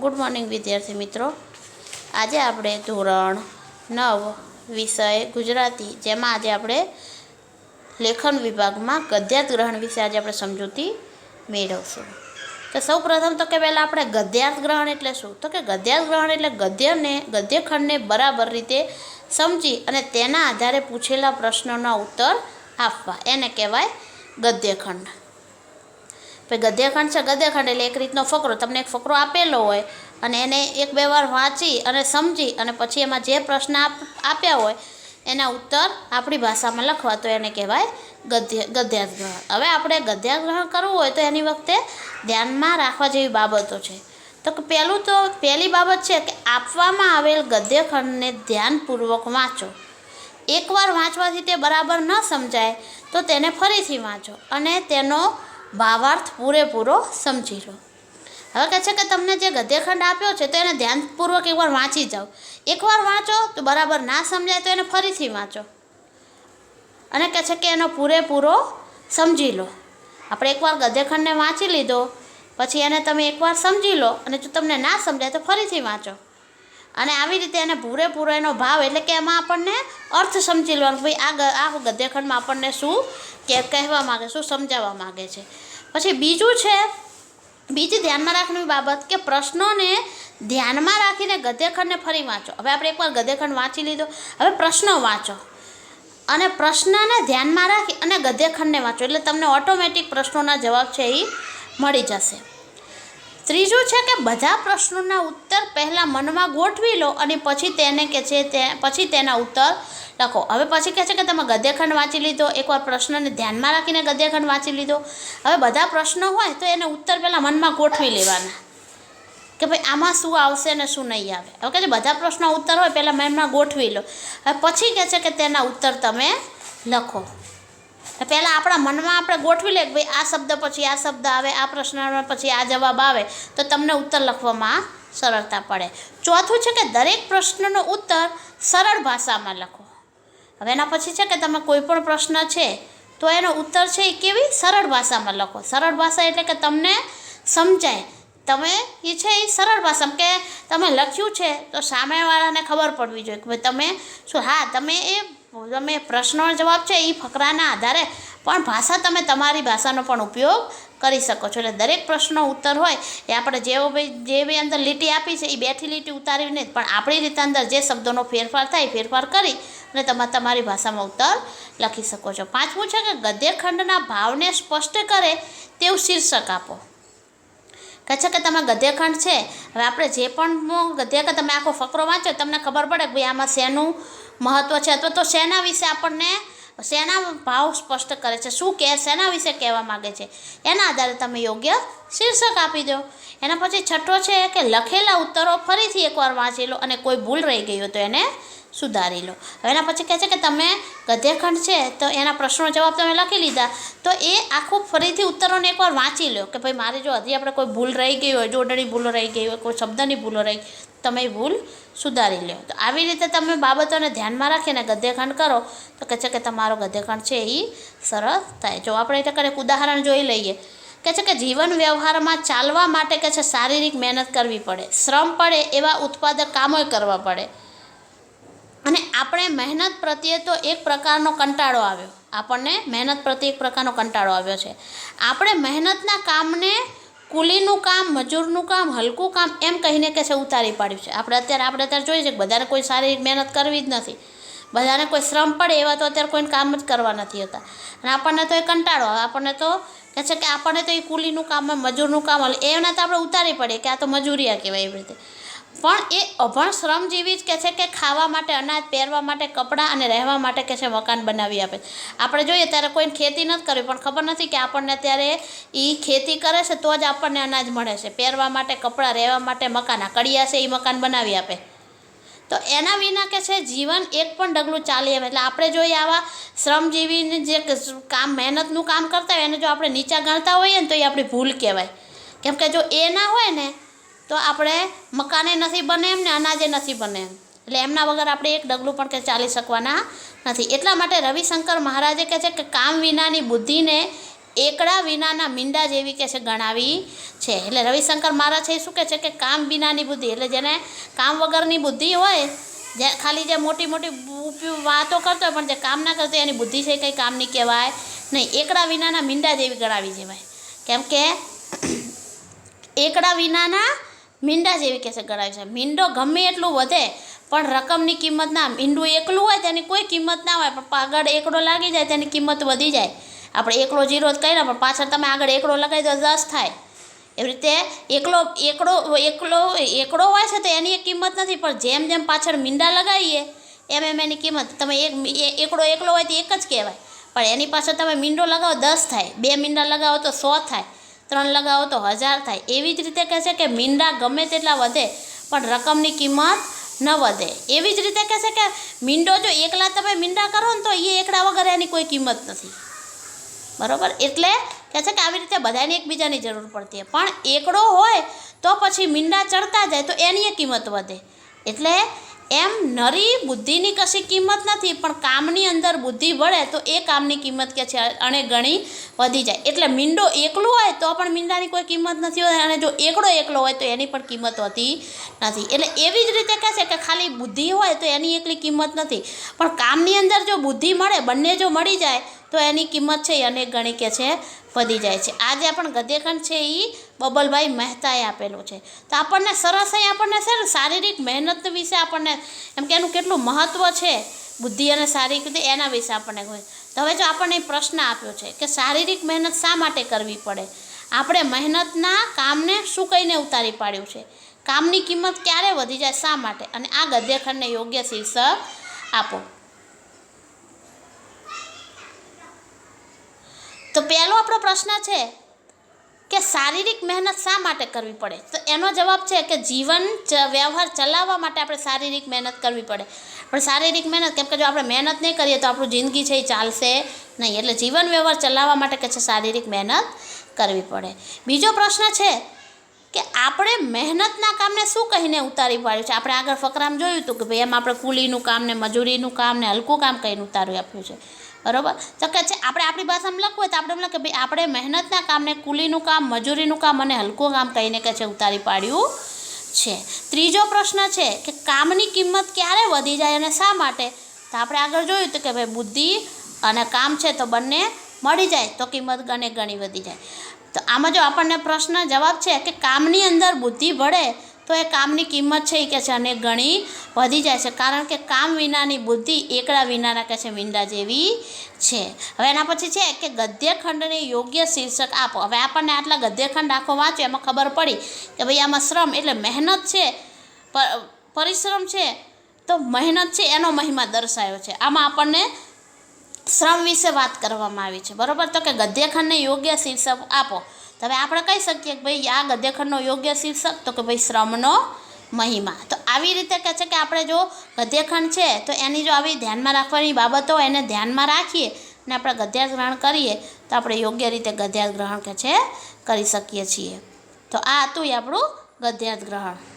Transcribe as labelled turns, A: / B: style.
A: Good morning વિદ્યાર્થી મિત્રો. આજે આપણે ધોરણ નવ વિષય ગુજરાતી, જેમાં આજે આપણે લેખન વિભાગમાં ગદ્યાર્થ ગ્રહણ વિશે આજે આપણે સમજૂતી મેળવશું. તો સૌ પ્રથમ તો કે પહેલાં આપણે ગદ્યાર્થ ગ્રહણ એટલે શું? તો કે ગદ્યાર્થ ગ્રહણ એટલે ગદ્યને, ગદ્યખંડને બરાબર રીતે સમજી અને તેના આધારે પૂછેલા પ્રશ્નોના ઉત્તર આપવા. એને કહેવાય ગદ્યખંડ. પછી ગદ્યખંડ છે ગદ્યખંડ એટલે એક રીતનો ફકરો, તમને એક ફકરો આપેલો હોય અને એને એક બે વાર વાંચી અને સમજી અને પછી એમાં જે પ્રશ્ન આપ, આપ્યા હોય, એના ઉત્તર આપણી ભાષામાં લખવા, તો એને કહેવાય ગદ્ય ગદ્યાગ્રહણ હવે આપણે ગદ્યાગ્રહણ કરવું હોય તો એની વખતે ધ્યાનમાં રાખવા જેવી બાબતો છે. તો કે પહેલું તો, પહેલી બાબત છે કે આપવામાં આવેલ ગદ્યખંડને ધ્યાનપૂર્વક વાંચો. એકવાર વાંચવાથી તે બરાબર ન સમજાય, તો તેને ફરીથી વાંચો અને તેનો ભાવાર્થ પૂરેપૂરો સમજી લો. હવે કહે છે કે તમને જે ગદ્યખંડ આપ્યો છે તો એને ધ્યાનપૂર્વક એકવાર વાંચી જાઓ. એકવાર વાંચો તો બરાબર ના સમજાય તો એને ફરીથી વાંચો. અને કહે છે કે એનો પૂરેપૂરો સમજી લો. આપણે એકવાર ગદ્યખંડને વાંચી લીધો, પછી એને તમે એકવાર સમજી લો અને જો તમને ના સમજાય તો ફરીથી વાંચો. અને આવી રીતે એને પૂરેપૂરો એનો ભાવ, એટલે કે એમાં આપણને અર્થ સમજી લેવાનો ભાઈ આ આ ગદ્યખંડમાં આપણને શું કે કહેવા માગે, શું સમજાવવા માગે છે. પછી બીજું છે, બીજી ધ્યાનમાં રાખવાની બાબત કે પ્રશ્નોને ધ્યાનમાં રાખીને ગદ્યખંડને ફરી વાંચો. હવે આપણે એકવાર ગદ્યખંડ વાંચી લીધો. હવે પ્રશ્નો વાંચો. અને પ્રશ્નને ધ્યાનમાં રાખી અને ગદ્યખંડને વાંચો. એટલે તમને ઓટોમેટિક પ્રશ્નોના જવાબ છે એ મળી જશે. ત્રીજું છે કે બધા પ્રશ્નોના ઉત્તર પહેલાં મનમાં ગોઠવી લો અને પછી તેને કે છે તે, પછી તેના ઉત્તર લખો. હવે પછી કહે છે કે તમે ગદ્યખંડ વાંચી લીધો, એકવાર પ્રશ્નને ધ્યાનમાં રાખીને ગદ્યખંડ વાંચી લીધો. હવે બધા પ્રશ્નો હોય તો એને ઉત્તર પહેલાં મનમાં ગોઠવી લેવાના. કે ભાઈ આમાં શું આવશે ને શું નહીં આવે. હવે કહે છે બધા પ્રશ્નો ઉત્તર હોય પહેલાં મનમાં ગોઠવી લો. હવે પછી કહે છે કે તેના ઉત્તર તમે લખો. પહેલાં આપણા મનમાં આપણે ગોઠવી લે કે ભાઈ આ શબ્દ પછી આ શબ્દ આવે, આ પ્રશ્ન પછી આ જવાબ આવે, તો તમને ઉત્તર લખવામાં સરળતા પડે. ચોથું છે કે દરેક પ્રશ્નનો ઉત્તર સરળ ભાષામાં લખો. હવે એના પછી છે કે તમે કોઈ પણ પ્રશ્ન છે, તો એનો ઉત્તર છે એ કેવી? સરળ ભાષામાં લખો. સરળ ભાષા એટલે કે તમને સમજાય. તમે એ છે એ સરળ ભાષામાં કે તમે લખ્યું છે, તો સામેવાળાને ખબર પડવી જોઈએ કે ભાઈ તમે શું? હા, તમે એ તમે પ્રશ્નનો જવાબ છે એ ફકરાના આધારે પણ ભાષા તમે તમારી ભાષાનો પણ ઉપયોગ કરી શકો છો. એટલે દરેક પ્રશ્નનો ઉત્તર હોય એ આપણે જેવો બી જે બી અંદર લીટી આપી છે એ બેઠી લીટી ઉતારીને પણ આપણી રીતે અંદર જે શબ્દોનો ફેરફાર થાય ફેરફાર કરી અને તમે તમારી ભાષામાં ઉત્તર લખી શકો છો. પાંચમું છે કે ગદ્યખંડના ભાવને સ્પષ્ટ કરે તેવું શીર્ષક આપો. કહે છે કે તમે ગદ્યખંડ છે, હવે આપણે જે પણ ગદ્યખંડ તમે આખો ફકરો વાંચો તમને ખબર પડે કે ભાઈ આમાં શેનું મહત્ત્વ છે. અથવા તો શેના વિશે આપણને શેના ભાવ સ્પષ્ટ કરે છે? શું કે શેના વિશે કહેવા માગે છે? એના આધારે તમે યોગ્ય શીર્ષક આપી દો. એના પછી છઠ્ઠો છે કે લખેલા ઉત્તરો ફરીથી એકવાર વાંચી લો અને કોઈ ભૂલ રહી ગઈ હોય તો એને સુધારી લો. એના પછી કહે છે કે તમે ગદ્યખંડ છે તો એના પ્રશ્નો જવાબ તમે લખી લીધા. તો એ આખું ફરીથી ઉત્તરોને એકવાર વાંચી લો કે ભાઈ મારે જો હજી આપણે કોઈ ભૂલ રહી ગઈ હોય જોડણી ભૂલો રહી ગઈ હોય, કોઈ શબ્દની ભૂલો રહી તમે એ ભૂલ સુધારી લો. તો આવી રીતે તમે બાબતોને ધ્યાનમાં રાખીને ગદ્યખંડ કરો. તો કહે છે કે તમારો ગદ્યખંડ છે એ સરળ થાય. જો આપણે એટલે એક ઉદાહરણ જોઈ લઈએ. કહે છે કે જીવન વ્યવહારમાં ચાલવા માટે કે છે શારીરિક મહેનત કરવી પડે. શ્રમ પડે એવા ઉત્પાદક કામોય કરવા પડે. અને આપણે મહેનત પ્રત્યે તો એક પ્રકારનો કંટાળો આવ્યો. આપણને મહેનત પ્રત્યે એક પ્રકારનો કંટાળો આવ્યો છે. આપણે મહેનતના કામને કુલીનું કામ, મજૂરનું કામ, હલકું કામ એમ કહીને કે છે ઉતારી પાડ્યું છે. આપણે અત્યારે આપણે અત્યારે જોઈએ છીએ કે બધાને કોઈ સારી મહેનત કરવી જ નથી. બધાને કોઈ શ્રમ પડે એવા તો અત્યારે કોઈને કામ જ કરવા નથી હોતા. અને આપણને તો એ કંટાળો આવે. આપણને તો કહે છે કે આપણને તો એ કુલીનું કામ, મજૂરનું કામ એના તો આપણે ઉતારી પડીએ કે આ તો મજૂરિયા કહેવાય એવી રીતે. પણ એ અભણ શ્રમજીવી જ કહે છે કે ખાવા માટે અનાજ, પહેરવા માટે કપડાં અને રહેવા માટે કે છે મકાન બનાવી આપે. આપણે જોઈએ ત્યારે કોઈને ખેતી નથી કરવી, પણ ખબર નથી કે આપણને ત્યારે એ ખેતી કરે છે તો જ આપણને અનાજ મળે છે. પહેરવા માટે કપડાં, રહેવા માટે મકાન, આ કડિયા છે એ મકાન બનાવી આપે. તો એના વિના કે છે જીવન એક પણ ડગલું ચાલી આવે. એટલે આપણે જોઈએ આવા શ્રમજીવીને જે કામ, મહેનતનું કામ કરતા હોય, એને જો આપણે નીચા ગણતા હોઈએ ને તો એ આપણી ભૂલ કહેવાય. કેમ કે જો એ ના હોય ને તો આપણે મકાને નથી બને એમ ને અનાજે નથી બને એમ. એટલે એમના વગર આપણે એક ડગલું પણ કે ચાલી શકવાના નથી. એટલા માટે રવિશંકર મહારાજે કહે છે કે કામ વિનાની બુદ્ધિને એકડા વિનાના મીંડા જેવી કે છે ગણાવી છે. એટલે રવિશંકર મહારાજ છે શું કહે છે કે કામ વિનાની બુદ્ધિ. એટલે જેને કામ વગરની બુદ્ધિ હોય, જે ખાલી જે મોટી મોટી વાતો કરતો હોય, પણ જે કામ ના કરતો એની બુદ્ધિ છે કંઈ કામની કહેવાય નહીં. એકડા વિનાના મીંડા જેવી ગણાવી જવાય કેમ કે એકડા વિનાના મીંડા જેવી કે છે ગણાવી છે. મીંડો ગમે એટલું વધે, પણ રકમની કિંમત ના મીંડું એકલું હોય તેની કોઈ કિંમત ના હોય, પણ આગળ એકડો લાગી જાય તેની કિંમત વધી જાય. આપણે એકડો જીરો જ કર્યા પણ પાછળ તમે આગળ એકડો લગાવી દો, દસ થાય. એવી રીતે એકલો, એકડો એકલો, એકડો હોય છે તો એની એક કિંમત નથી, પણ જેમ જેમ પાછળ મીંડા લગાવીએ, એમ એમ એની કિંમત. તમે એક, એકડો એકલો હોય તો એક જ કહેવાય. પણ એની પાછળ તમે મીંડો લગાવો, દસ થાય. બે મીંડા લગાવો તો સો થાય. ત્રણ લગાવો તો હજાર થાય. એવી જ રીતે કહે છે કે મીંડા ગમે તેટલા વધે, પણ રકમની કિંમત ન વધે. એવી જ રીતે કહે છે કે મીંડો જો એકલા તમે મીંડા કરો ને તો એ એકડા વગર એની કોઈ કિંમત નથી. બરાબર? એટલે કહે છે કે આવી રીતે બધાને એકબીજાની જરૂર પડતી હોય. પણ એકડો હોય તો પછી મીંડા ચડતા જાય તો એની કિંમત વધે. એટલે એમ નરી બુદ્ધિની કશી કિંમત નથી, પણ કામની અંદર બુદ્ધિ વળે તો એ કામની કિંમત કે છે, અને ઘણી વધી જાય. એટલે મીંડો એકલો હોય તો પણ મીંડાની કોઈ કિંમત નથી હોય અને જો એકડો એકલો હોય તો એની પણ કિંમત હોતી નથી. એટલે એવી જ રીતે કહે છે કે ખાલી બુદ્ધિ હોય તો એની એકલી કિંમત નથી. પણ કામની અંદર જો બુદ્ધિ મળે, બંને જો મળી જાય તો એની કિંમત છે એ અનેક ગણી કે છે વધી જાય છે. આ જે આપણને ગદ્યખંડ છે એ બબલભાઈ મહેતાએ આપેલું છે. તો આપણને સરસ અહીં આપણને છે ને શારીરિક મહેનત વિશે આપણને એમ કે એનું કેટલું મહત્ત્વ છે બુદ્ધિ અને શારીરિક રીતે એના વિશે આપણને કહ્યું તો હવે જો આપણને પ્રશ્ન આપ્યો છે કે શારીરિક મહેનત શા માટે કરવી પડે? આપણે મહેનતના કામને શું કહીને ઉતારી પાડ્યું છે? કામની કિંમત ક્યારે વધી જાય શા માટે? અને આ ગદ્યખંડને યોગ્ય શીર્ષક આપો. તો પહેલો આપણો પ્રશ્ન છે કે શારીરિક મહેનત શા માટે કરવી પડે? તો એનો જવાબ છે કે જીવન વ્યવહાર ચલાવવા માટે આપણે શારીરિક મહેનત કરવી પડે. પણ શારીરિક મહેનત, કેમ કે જો આપણે મહેનત નહીં કરીએ તો આપણું જિંદગી છે એ ચાલશે નહીં. એટલે જીવન, વ્યવહાર ચલાવવા માટે કે છે શારીરિક મહેનત કરવી પડે. બીજો પ્રશ્ન છે કે આપણે મહેનતના કામને શું કહીને ઉતારી પાડ્યું છે? આપણે આગળ ફકરામાં જોયું હતું કે ભાઈ એમાં આપણે કુલીનું કામ ને મજૂરીનું કામ ને હલકું કામ કહીને ઉતારી આપ્યું છે. બરોબર? તો કે છે, આપણે આપણી ભાષામાં લખવું તો આપણે એમ લખે ભાઈ, આપણે મહેનતના કામને કુલીનું કામ, મજૂરીનું કામ અને હલકું કામ કહીને કે છે, ઉતારી પાડ્યું છે. ત્રીજો પ્રશ્ન છે કે કામની કિંમત ક્યારે વધી જાય અને શા માટે? તો આપણે આગળ જોયું તો કે, ભાઈ, બુદ્ધિ અને કામ છે તો બંને મળી જાય, તો કિંમત ગણે ગણી વધી જાય. તો આમાં જો આપણને પ્રશ્ન જવાબ છે કે કામની અંદર બુદ્ધિ ભળે તો એ કામની કિંમત છે એ કે છે અને ઘણી વધી જાય છે. કારણ કે કામ વિનાની બુદ્ધિ એકડા વિનાના કે છે મીંડા જેવી છે. હવે એના પછી છે કે ગદ્યખંડને યોગ્ય શીર્ષક આપો. હવે આપણને આટલા ગદ્યખંડ આખો વાંચ્યો એમાં ખબર પડી કે ભાઈ આમાં શ્રમ એટલે મહેનત છે. પરિશ્રમ છે તો મહેનત છે એનો મહિમા દર્શાયો છે. આમાં આપણને શ્રમ વિશે વાત કરવામાં આવી છે. બરાબર? તો કે ગદ્યખંડને યોગ્ય શીર્ષક આપો. તો હવે આપણે કહી શકીએ કે ભાઈ આ ગદ્યખંડનો યોગ્ય શીર્ષક, તો કે ભાઈ શ્રમનો મહિમા. તો આવી રીતે કહે છે કે આપણે જો ગદ્યખંડ છે, તો એની જો આવી ધ્યાનમાં રાખવાની બાબતો એને ધ્યાનમાં રાખીએ અને આપણે ગદ્યાર્થ ગ્રહણ કરીએ, તો આપણે યોગ્ય રીતે ગદ્યાગ્રહણ ગ્રહણ કે છે, કરી શકીએ છીએ. તો આ હતું એ આપણું ગદ્યાર્થ ગ્રહણ.